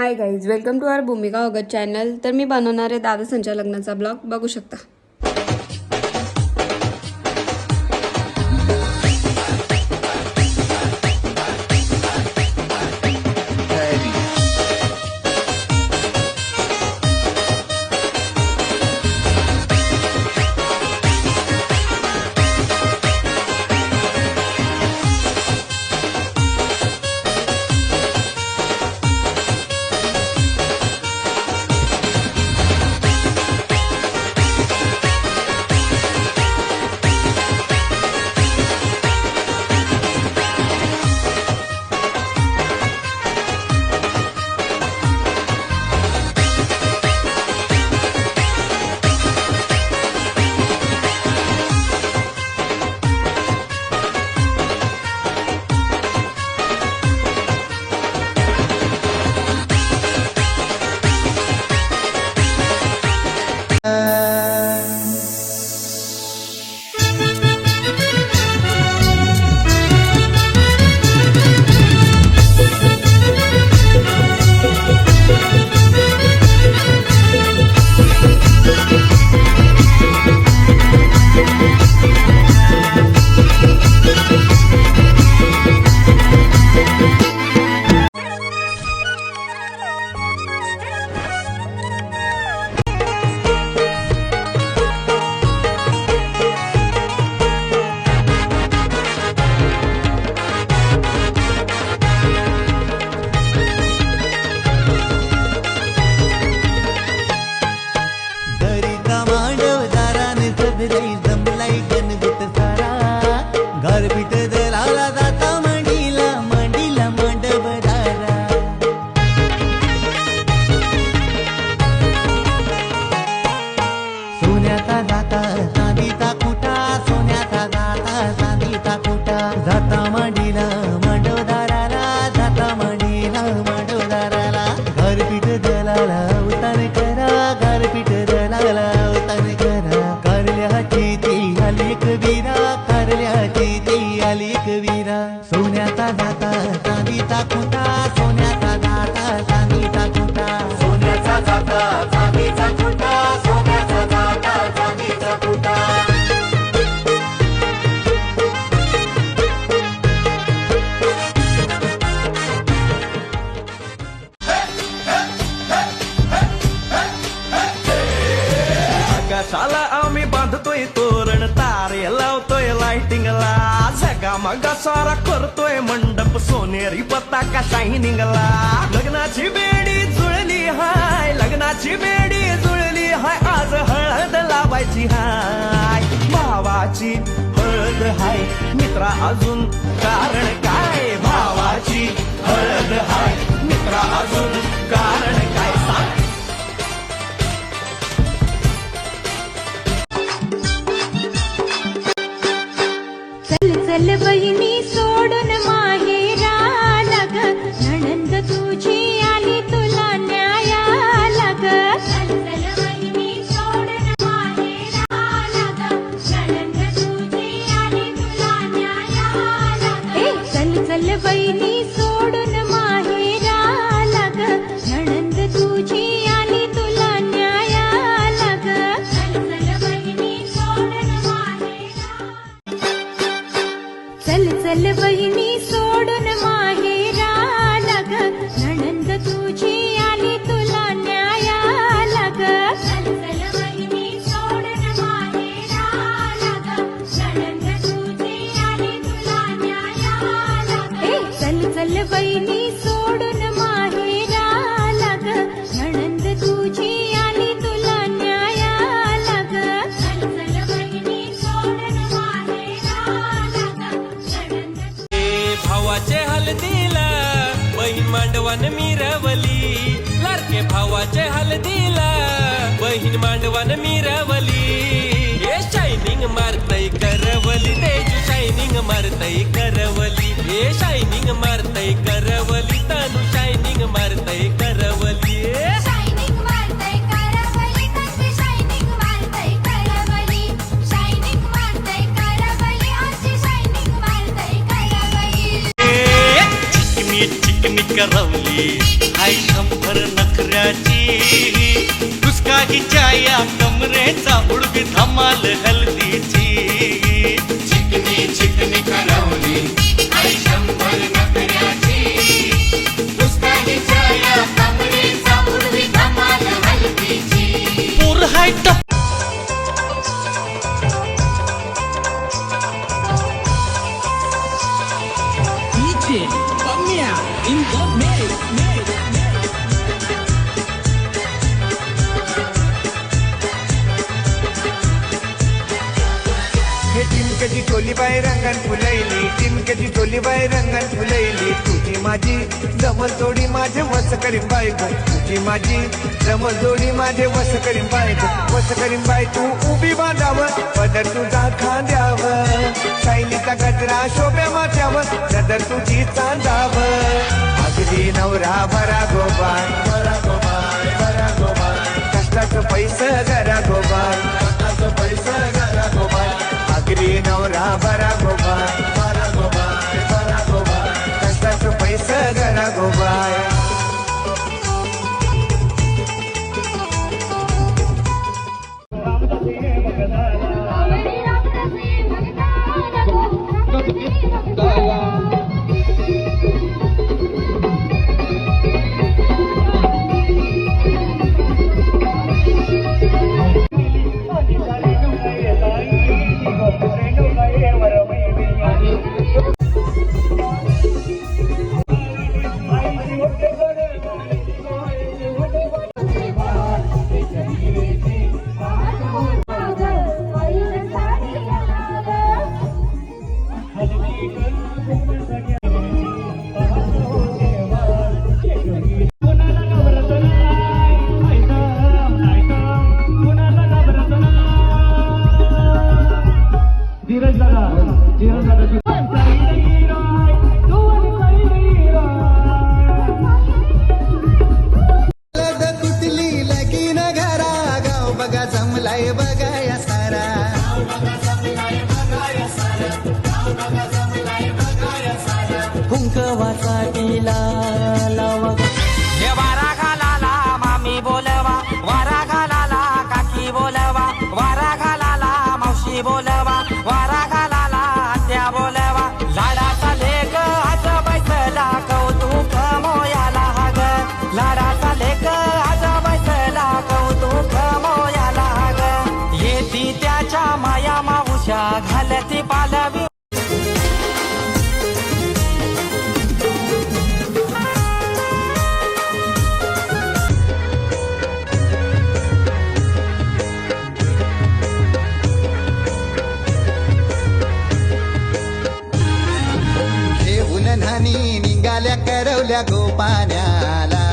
Hi guys welcome to our Bhumika Agat channel तर मी बनवणार आहे दादा संचालग्नाचा ब्लॉग. बघू शकता. सगळा सारा करतोय मंडप सोनेरी पताका निघाला. लग्नाची बेडी जुळली हाय लग्नाची बेडी जुळली हाय आज हळद लावायची हाय. भावाची हळद हाय मित्रा अजून कारण काय? भावाची हळद हाय मित्रा अजून कारण செல்லுவையின் मिरवली लारके भावाचे हलदीला बहीण मांडवान मिरवली. हे शायनिंग मारतय करवली तेज शायनिंग मारतय करवली. हे शायनिंग मारतय करवली तनु शायनिंग मारतय रवली हाय शंभर नखऱ्याची. दुसका या कमरेचा उडवी धमाल हलदीची. चिकनी चिकनी करवली. हाय शंभर नखऱ्याची. दुसका कमरेचा हाय हे टिमक्याची टोली बाई रंगण फुलैली टिमक्याची टोली बाय रंगण फुलैली तुझी माझी जमल जोडी माझे वस करीन बायको तुझी माझी जमल जोडी माझे वस करीन बायको वस करीन बाय तू उभी बांधाव पदर तुझा खांद्याव. सायलीचा गजरा शोभे माथ्यावर नदर तुझी चांदाव. अगदी नवरा बरा गोबाय बरा गोबाय बरा गोबाय कष्टाचं पैसा घरा गोबाय कष्टाचं पैसा घरा गोबाय अगदी नवरा बरा गोबाय करवल्या गोपाण्याला.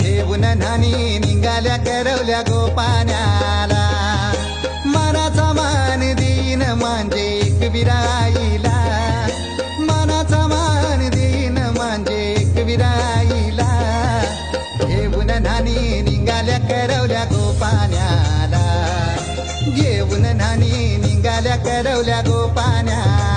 घेऊन नानी निघाल्या करवल्या गोपाण्याला. मनाचा मान दिन म्हणजे एक विराईला. मनाचा मान दिन म्हणजे एक विराईला. घेऊन नानी निघाल्या करवल्या गोपाण्याला. घेऊन नानी निघाल्या करवल्या गोपाण्याला.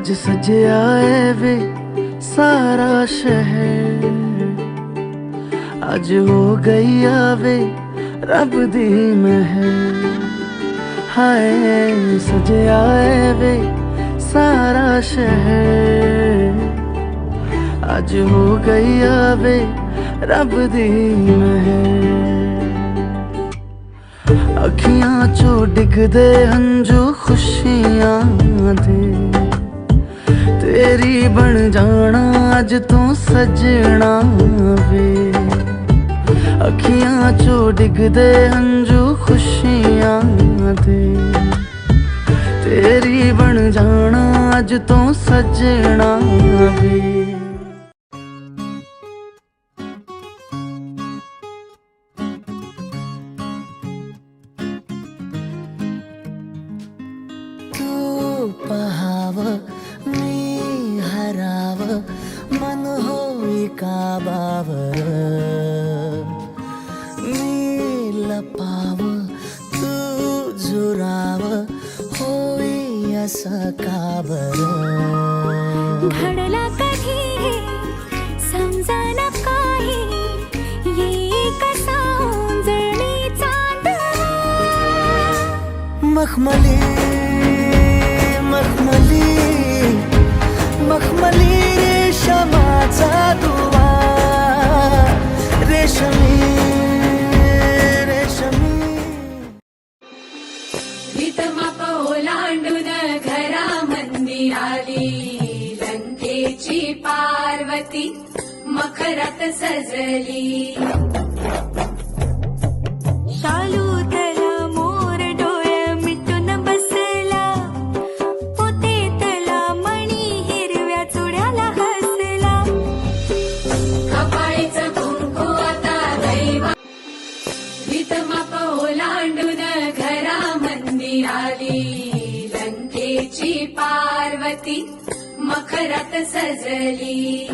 सज सज आए वे सारा शहर। अज हो गई आवे रब दी मह हाय, सजे आए वे सारा शहर। अज हो गई आवे रब दी मह अखियाँ चो डिगदे हंजू खुशियाँ दे। ਤੇਰੀ ਬਣ ਜਾਣਾ, ਅੱਜ ਤੂੰ ਸਜਣਾ ਵੇ। ਅੱਖੀਆਂ ਚੋਂ ਡਿੱਗਦੇ ਹੰਝੂ ਖੁਸ਼ੀਆਂ ਦੇ। ਤੇਰੀ ਬਣ ਜਾਣਾ, ਅੱਜ ਤੂੰ ਸਜਣਾ ਵੇ। power काबावर. मी लपाव तू झुराव होई असं काबर. घडला कधी समजाना काही? ये कसा जळणी चांद मखमली मखमली मखमली. माझा दुवा. रेशमी रेशमी. रीतमाप ओलांडून घरा मंदिराली. लंकेची पार्वती मखरात सजली. लंकेची पार्वती मखरात सजली